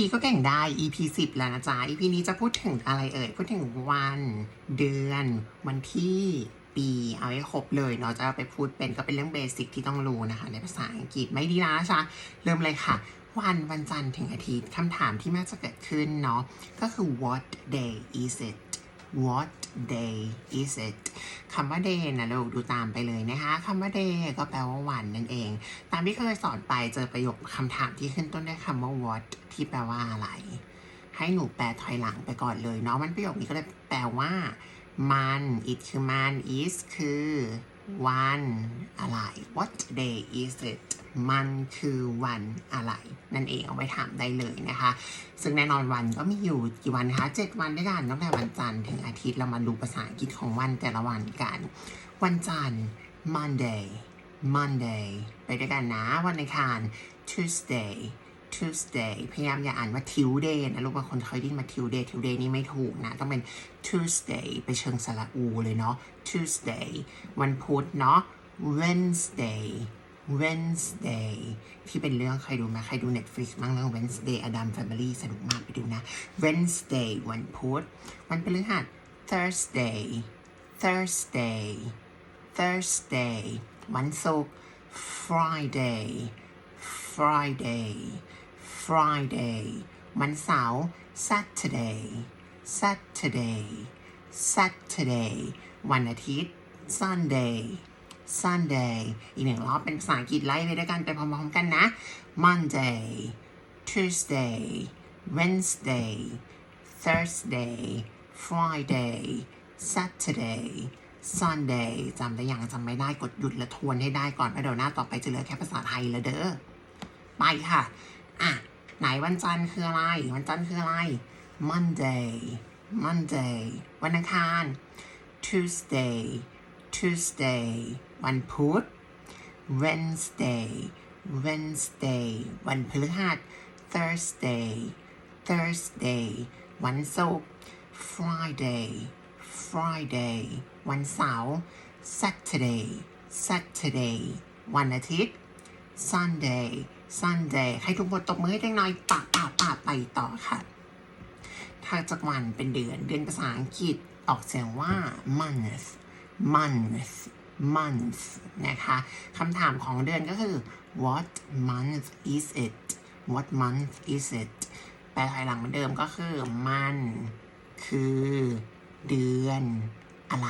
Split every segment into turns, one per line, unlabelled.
ีก็เก่งได้ EP 10 แล้วนะจ๊ะ EP นี้จะพูดถึงอะไรเอ่ย พูดถึงวันเดือน วันที่ปีเอาให้ครบเลยเนาะจะไปพูดเป็นก็เป็นเรื่องเบสิกที่ต้องรู้นะคะ ในภาษาอังกฤษไม่ดีนะจ๊ะเริ่มเลยค่ะ วันวันจันทร์ถึงอาทิตย์คำถามที่มักจะเกิดขึ้นเนาะก็คือ what day is it what day is it คำว่า day นะเราดูตามไปเลยนะคะคำว่า day ก็แปลว่าวันนั่นเอง ตามที่เคยสอนไปเจอประโยคคำถามที่ขึ้นต้นด้วยคำว่า what ที่แปลว่าอะไร ให้หนูแปลถอยหลังไปก่อนเลยเนาะมันประโยคนี้ก็เลยแปลว่า มัน it คือมัน is คือ วันอะไร what day is it มันคือวันอะไร นั่นเองเอาไว้ถามได้เลยนะคะ ซึ่งแน่นอนวันก็มีอยู่กี่วันคะเจ็ดวันด้วยกันตั้งแต่วันจันทร์ถึงอาทิตย์เรามาดูภาษาอังกฤษของวันแต่ละวันกัน วันจันทร์ Monday Monday ไปด้วยกันนะ วันอังคาร Tuesday Tuesday พยายามอย่าอ่านว่า Tuesday นะลูกบางคนเคยได้ยินมา Tuesday Tuesday นี่ไม่ถูกนะ ต้องเป็น Tuesday ไปเชิงสระอูเลยเนาะ Tuesday วันพุธเนาะ Wednesday Wednesday ที่เป็นเรื่องใครดูไหมใครดู Netflix บ้างเรื่อง Wednesday Adam Family สนุกมากไปดูนะ Wednesday วันพุธวันพฤหัส Thursday Thursday Thursday วันศุกร์ Friday Friday Friday วันเสาร์ Saturday Saturday Saturday วันอาทิตย์ Sunday Sunday อีกหนึ่งรอบเป็นภาษาอังกฤษไล่ไปด้วยกันไปพร้อมๆกันนะ Monday Tuesday Wednesday Thursday Friday Saturday Sunday จำได้ยังจำไม่ได้กดหยุดและทวนให้ได้ก่อนเพราะเดี๋ยวหน้าต่อไปจะเหลือแค่ภาษาไทยล้วเด้อ ไปค่ะ อะ ไหนวันจันทร์คืออะไร วันจันทร์คืออะไร Monday Monday วันอังคาร Tuesday Tuesday วันพุธ Wednesday Wednesday วันพฤหัส Thursday Thursday วันศุกร์ Friday Friday วันเสาร์ Saturday Saturday วันอาทิตย์ Sunday Sunday ให้ทุกคนตบมือให้เล็กน้อยปะปะปะไปต่อค่ะถ้าจากวันเป็นเดือน เดือนภาษาอังกฤษออกเสียงว่า month month month นะคะคำถามของเดือนก็คือ what month is it what month is it แปลไทยหลังเหมือนเดิมก็คือมัน คือ เดือนอะไร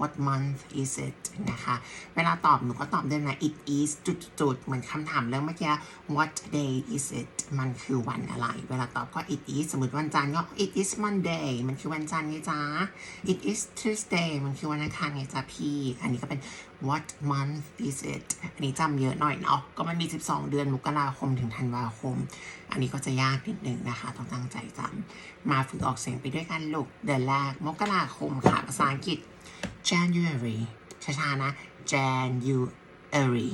what month is it นะคะ เวลาตอบหนูก็ตอบได้นะ it is จุดๆเหมือนคำถามเรื่องเมื่อกี้ what day is it มันคือวันอะไร เวลาตอบก็ it is สมมติวันจันทร์ก็ it is Monday มันคือวันจันทร์ไงจ๊ะ it is Tuesday มันคือวันอังคารไงจ๊ะพี่ อันนี้ก็เป็น what month is it อันนี้จำเยอะหน่อยเนาะ ก็มันมี 12 เดือนมกราคมถึงธันวาคม อันนี้ก็จะยากนิดนึงนะคะ ต้องตั้งใจจำมาฝึกออกเสียงไปด้วยกันลูก เดือนแรกมกราคมค่ะภาษาอังกฤษ January ช้าๆนะ January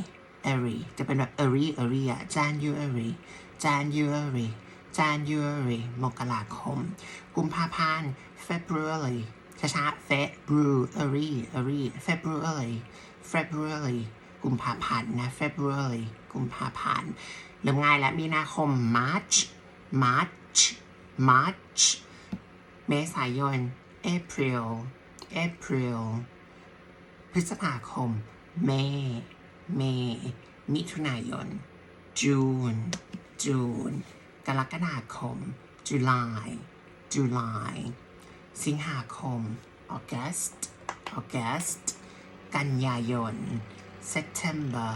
January จะเป็นแบบ early early อะ January January January มกราคม กุมภาพันธ์ February ช้าๆ February early February February กุมภาพันธ์นะ February กุมภาพันธ์เริ่มง่ายแล้วมีนาคม March March March เมษายน April April พฤษภาคม May May มิถุนายน June June กรกฎาคม July July สิงหาคม August August กันยายน September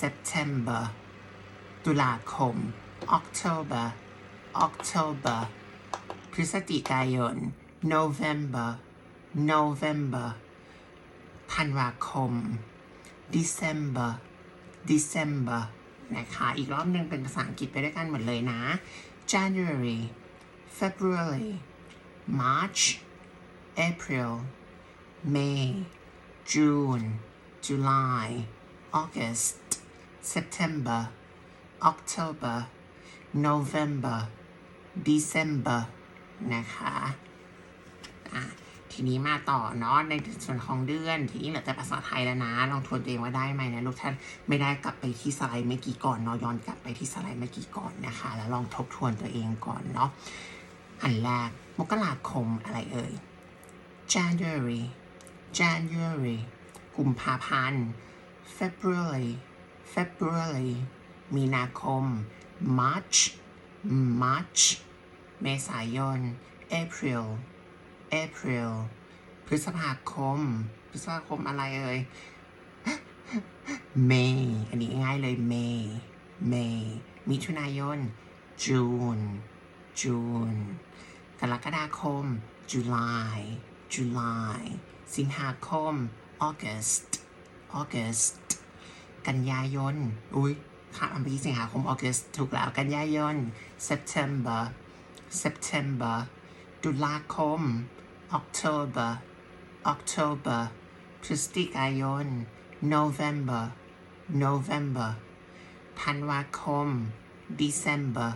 September ตุลาคม October October พฤศจิกายน November November ธันวาคม December December นะคะ อีกรอบหนึ่งเป็นภาษาอังกฤษไปด้วยกันหมดเลยนะ January February March April May June July August September October November December นะคะอะ ทีนี้มาต่อเนาะในส่วนของเดือน ทีนี้เหลือแต่ภาษาไทยแล้วนะ ลองทวนตัวเองว่าได้ไหมนะลูกท่านไม่ได้กลับไปที่สไลด์เมื่อกี้ก่อนเนาะย้อนกลับไปที่สไลด์เมื่อกี้ก่อนนะคะ แล้วลองทบทวนตัวเองก่อนเนาะอันแรกมกราคมอะไรเอ่ย January January กุมภาพันธ์ February February มีนาคม March March เมษายน April April พฤษภาคม พฤษภาคมอะไรเอ่ย May อันนี้ง่ายเลย May May มิถุนายน June June กรกฎาคม July July สิงหาคม August August กันยายน อุ้ยค่ะอันนี้สิงหาคม August ถูกแล้ว กันยายน September September ตุลาคม October October พฤศจิกายน November November ธันวาคม December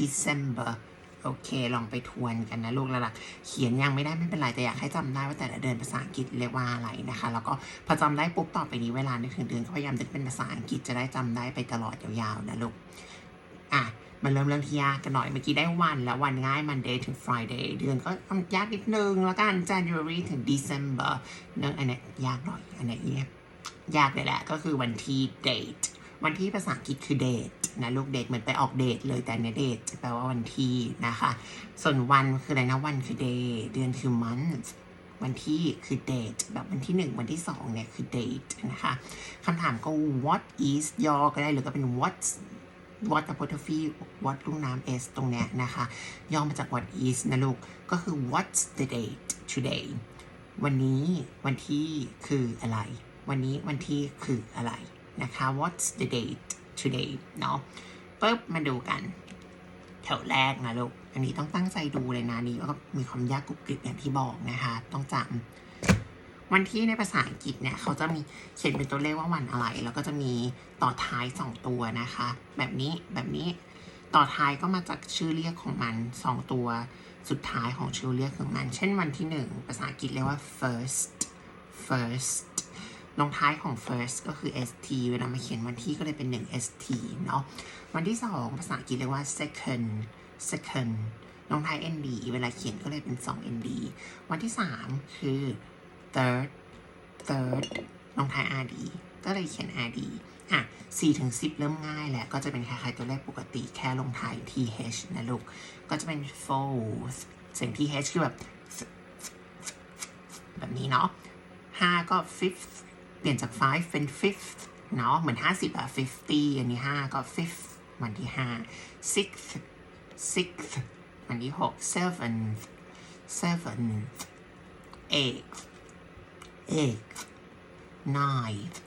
December โอเค ลองไปทวนกันนะลูกแล้วล่ะเขียนยังไม่ได้ไม่เป็นไร แต่อยากให้จำได้ว่าแต่ละเดือนภาษาอังกฤษเรียกว่าอะไรนะคะ แล้วก็พอจำได้ปุ๊บต่อไปนี้เวลานึกถึงเดือนก็พยายามนึกเป็นภาษาอังกฤษจะได้จำได้ไปตลอดยาวๆนะลูก อะ มาเริ่มเรื่องที่ยากกันหน่อยเมื่อกี้ได้วันแล้ววันง่าย Monday ถึง Friday เดือนก็ยากนิดนึงแล้วกัน January ถึง December เรื่องอันเนี้ยยากหน่อยอันเนี้ยยากยากเลยแหละก็คือวันที่ date วันที่ภาษาอังกฤษคือ date นะลูก date เหมือนไปออกเดทเลยแต่เนี่ย date จะแปลว่าวันที่นะคะ ส่วนวันคืออะไรนะวันคือ day เดือนคือ month วันที่คือ date แบบวันที่หนึ่งวันที่สองเนี่ยคือ date นะคะคำถามก็ what is ยอก็ได้หรือก็เป็น what's what apostrophe what ลูกน้ำ s ตรงเนี้ยนะคะ ย่อมาจาก what is นะลูก ก็คือ what's the date today วันนี้วันที่คืออะไร วันนี้วันที่คืออะไรนะคะ what's the date today เนาะปุ๊บมาดูกัน แถวแรกนะลูก อันนี้ต้องตั้งใจดูเลยนะนี่ก็มีความยากกรุบกริบอย่างที่บอกนะคะ ต้องจำ วันที่ในภาษาอังกฤษเนี่ยเขาจะมีเขียนเป็นตัวเลขว่าวันอะไร แล้วก็จะมีต่อท้ายสองตัวนะคะ แบบนี้แบบนี้ต่อท้ายก็มาจากชื่อเรียกของมันสองตัวสุดท้ายของชื่อเรียกของมัน เช่นวันที่หนึ่งภาษาอังกฤษเรียกว่า first first ลงท้ายของ first ก็คือ st เวลามาเขียนวันที่ก็เลยเป็น 1 st เนาะวันที่ 2 ภาษาอังกฤษเรียกว่า second second ลงท้าย nd เวลาเขียนก็เลยเป็น 2 nd วันที่ 3 คือ third third ลงท้าย rd ก็เลยเขียน rd อะ4ถึง10 เริ่มง่ายแล้วก็จะเป็นคล้ายๆตัวเลขปกติแค่ลงท้าย th นะลูก ก็จะเป็น fourth เสียง th คือแบบ แบบนี้เนาะ5ก็ fifth เปลี่ยนจาก five เป็น fifth เนาะเหมือน 50อะ50 อันนี้ 5 ก็ fifth วันที่ 5 sixth sixth วันที่ 6 seventh seventh eighth eight, ninth,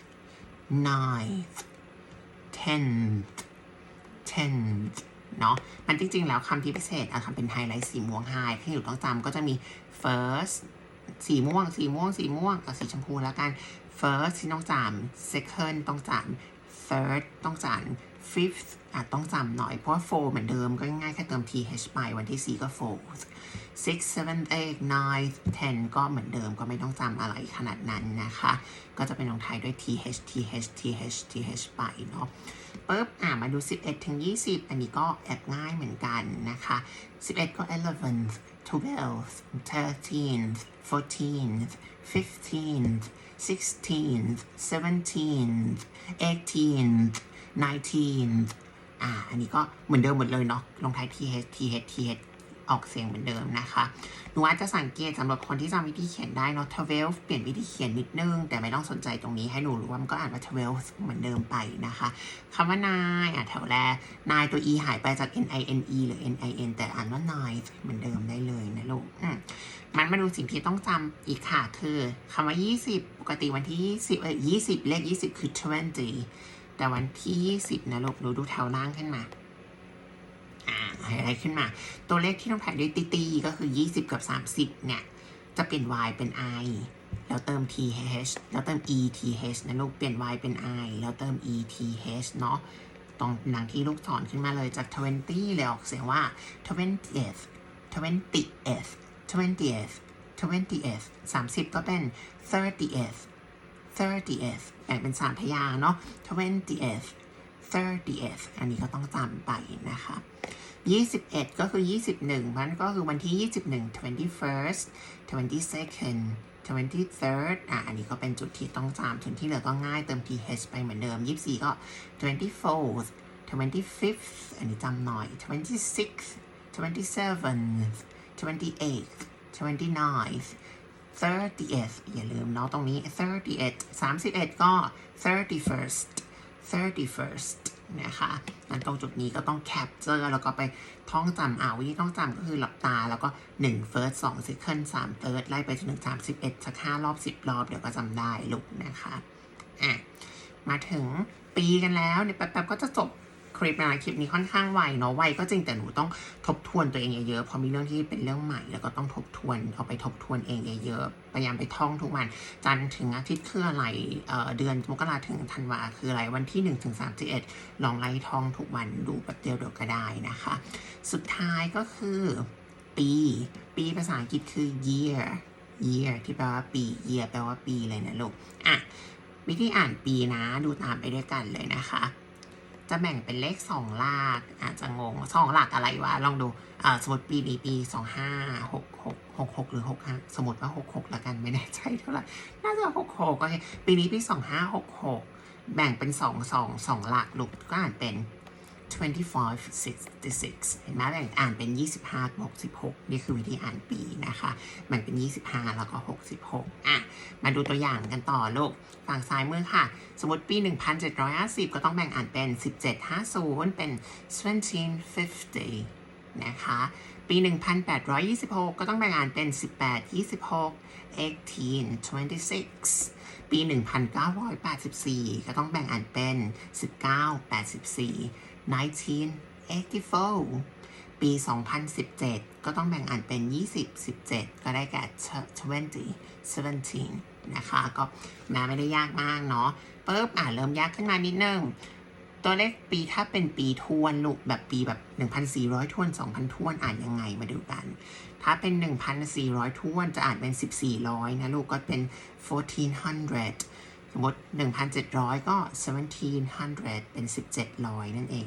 ninth, tenth tenth เนาะมันจริง ๆ แล้วคำที่พิเศษอะคำเป็นไฮไลท์สีม่วงไฮที่หนูต้องจำก็จะมี first สีม่วง สีม่วง สีม่วงกับสีชมพูแล้วกัน first ที่ต้องจำ second ต้องจำ third ต้องจำ fifth อะต้องจำหน่อย เพราะว่า four เหมือนเดิมก็ง่ายแค่เติม th ไปวันที่ 4 ก็ fourth six seven eight nine ten ก็เหมือนเดิมก็ไม่ต้องจำอะไรขนาดนั้นนะคะ ก็จะเป็นลงท้ายด้วย th th th th ไปเนาะปุ๊บอะมาดู 11 ถึง 20 อันนี้ก็แอบง่ายเหมือนกันนะคะ 11 ก็ eleventh twelfth thirteenth fourteenth fifteenth sixteenth seventeenth eighteenth nineteenth อ่า อันนี้ก็เหมือนเดิมหมดเลยเนาะ ลงท้าย th th th ออกเสียงเหมือนเดิมนะคะ หนูอาจจะสังเกตสำหรับคนที่จำวิธีเขียนได้เนาะ twelve เปลี่ยนวิธีเขียนนิดนึง แต่ไม่ต้องสนใจตรงนี้ให้หนูรู้ว่ามันก็อ่านว่า twelve เหมือนเดิมไปนะคะคำว่านายอะแถวแรกนายตัว e หายไปจาก n i n e หรือ n i n แต่อ่านว่า nine เหมือนเดิมได้เลยนะลูกมันมาดูสิ่งที่ต้องจำอีกค่ะ คือคำว่า 20 ปกติวันที่ 20เออ20 เลข 20 คือ20 แต่วันที่ 20 นะลูกหนูดูแถวล่างขึ้นมา อ่าอะไรขึ้นมา ตัวเลขที่ต้องถ่ายด้วยตีตีก็คือ 20 กับ 30 เนี่ย จะเปลี่ยน y เป็น i แล้วเติม th แล้วเติม eth นะลูก เปลี่ยน y เป็น i แล้วเติม eth เนาะ ตรงหนังที่ลูกศรขึ้นมาเลยจาก 20 เลยออกเสียงว่า 20th 20th 20th 20th 30 ก็เป็น 30th 30th แบ่งเป็น3พยางเนาะ 20th 30th อันนี้ก็ต้องจำไปนะคะ21 ก็คือ 21 มันก็คือวันที่ 21 21st 22nd 23rd อะ อันนี้ก็เป็นจุดที่ต้องจำส่วนที่เหลือก็ง่ายเติม th ไปเหมือนเดิม 24 ก็ 24th 25th อันนี้จำหน่อย 26th 27th 28th 29th 30th อย่าลืมเนาะตรงนี้31 31 ก็ 31st 31st นะคะงั้นตรงจุดนี้ก็ต้องแคปเจอร์แล้วก็ไปท่องจำเอาวิธีท่องจำก็คือหลับตา แล้วก็ 1 first 2 second 3 third ไล่ไปจนถึง31สัก5รอบ 10 รอบ เดี๋ยวก็จำได้ลูกนะคะ อะ มาถึงปีกันแล้วเนี่ยแป๊บๆก็จะจบ ลิปนะคลิปนี้ค่อนข้างไวเนาะไวก็จริงแต่หนูต้องทบทวนตัวเองเยอะๆเพราะมีเรื่องที่เป็นเรื่องใหม่ แล้วก็ต้องทบทวนเอาไปทบทวนเองเยอะๆพยายามไปท่องทุกวันจันทร์ถึงอาทิตย์คืออะไรเเดือนมกราถึงธันวาคืออะไรวันที่1ถึง31ลองไล่ท่องทุกวันดูแบบเดียวเดียวก็ได้นะคะ สุดท้ายก็คือปี ปีภาษาอังกฤษคือ year year ที่แปลว่าปี year แปลว่าปีเลยนะลูกอะวิธีอ่านปีนะดูตามไปด้วยกันเลยนะคะ จะแบ่งเป็นเลขสองหลักอาจจะงงสองหลักอะไรวะลองดูอ่าสมมติปีนี้ปีสองห้าหกหกหกหกหรือหกห้าสมมติว่าหกหกละกันไม่แน่ใจเท่าไหร่น่าจะหกหกโอเคปีนี้ปีสองห้าหกหกแบ่งเป็นสองสองสองหลักลูกก็อ่านเป็น 25 66เห็นไหมแบ่งอ่านเป็น 25 บวก 16 นี่คือวิธีอ่านปีนะคะแบ่งเป็น 25 แล้วก็ 66 อะ มาดูตัวอย่างกันต่อลูก ฝั่งซ้ายมือค่ะ สมมติปี 1750 ก็ต้องแบ่งอ่านเป็น 1750 เป็น 1750 นะคะ ปี 1826 ก็ต้องแบ่งอ่านเป็น 1826 1826ปี 1984 ก็ต้องแบ่งอ่านเป็น 1984 1984 ปี 2017 ก็ต้องแบ่งอ่านเป็น 20 17 ก็ได้แก่ 20 17 นะคะ ก็มาไม่ได้ยากมากเนาะปุ๊บอ่านเริ่มยากขึ้นมานิดนึง ตัวเลขปีถ้าเป็นปีทวนลูกแบบปีแบบ 1,400ทวน 2,000ทวนอ่านยังไงมาดูกัน ถ้าเป็น 1,400ทวนจะอ่านเป็น 1400 นะลูกก็เป็น 1400 สมมติ 1,700 ก็ 1700 เป็น 1700 นั่นเอง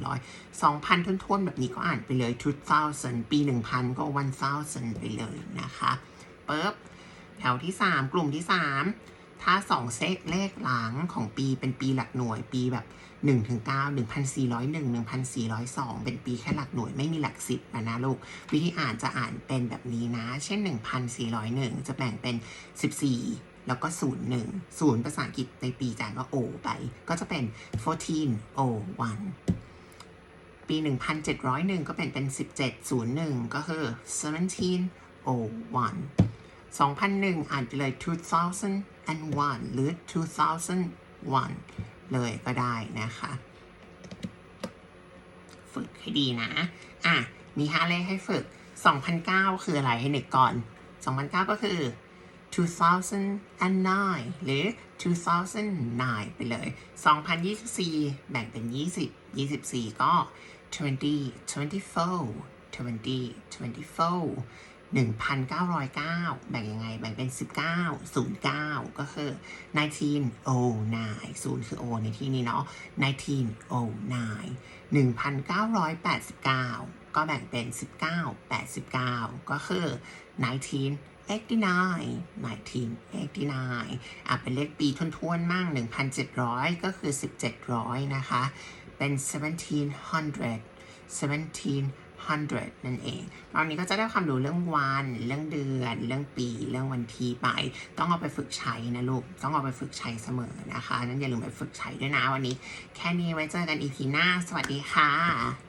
1,700 2,000ทวนทวนๆ แบบนี้ก็อ่านไปเลย 2000 ปี 1,000 ก็ 1,000 ไปเลยนะคะปึ๊บแถวที่ 3 กลุ่มที่ 3 ถ้า 2 เซตเลขหลังของปีเป็นปีหลักหน่วยปีแบบ 1 ถึง 9 1,401 1,402 เป็นปีแค่หลักหน่วยไม่มีหลักสิบนะนะลูก วิธีอ่านจะอ่านเป็นแบบนี้นะ เช่น 1,401 จะแบ่งเป็น 14 แล้วก็ 01 0 ภาษาอังกฤษในปีจานว่า O ไป ก็จะเป็น 14 O 1ปี 1,701 ก็เป็นเป็น 1701 ก็คือ 17 O 1 2001 อ่านไปเลย 2001 หรือ 2001 เลยก็ได้นะคะ ฝึกให้ดีนะ อะ มีห้าเลขให้ฝึก 2009 คืออะไรให้นึกก่อน 2009 ก็คือ 2009 หรือ 2009 ไปเลย 2024 แบ่งเป็น 20 24 ก็ 20 24 20 24 1,909 แบ่งยังไง แบ่งเป็น 19 09 ก็คือ 1909 0 คือ O ในที่นี้เนาะ1909 1,989 ก็แบ่งเป็น 19 89 ก็คือ 1989 1989 อะ เป็นเลขปีทวนๆมั่ง 1,700 ก็คือ 1700 นะคะ เป็น 1700 1700 นั่นเอง ตอนนี้ก็จะได้ความรู้เรื่องวัน เรื่องเดือน เรื่องปี เรื่องวันที่ไป ต้องเอาไปฝึกใช้นะลูก ต้องเอาไปฝึกใช้เสมอนะคะ นั้นอย่าลืมไปฝึกใช้ด้วยนะวันนี้ แค่นี้ไว้เจอกันอีพีหน้า สวัสดีค่ะ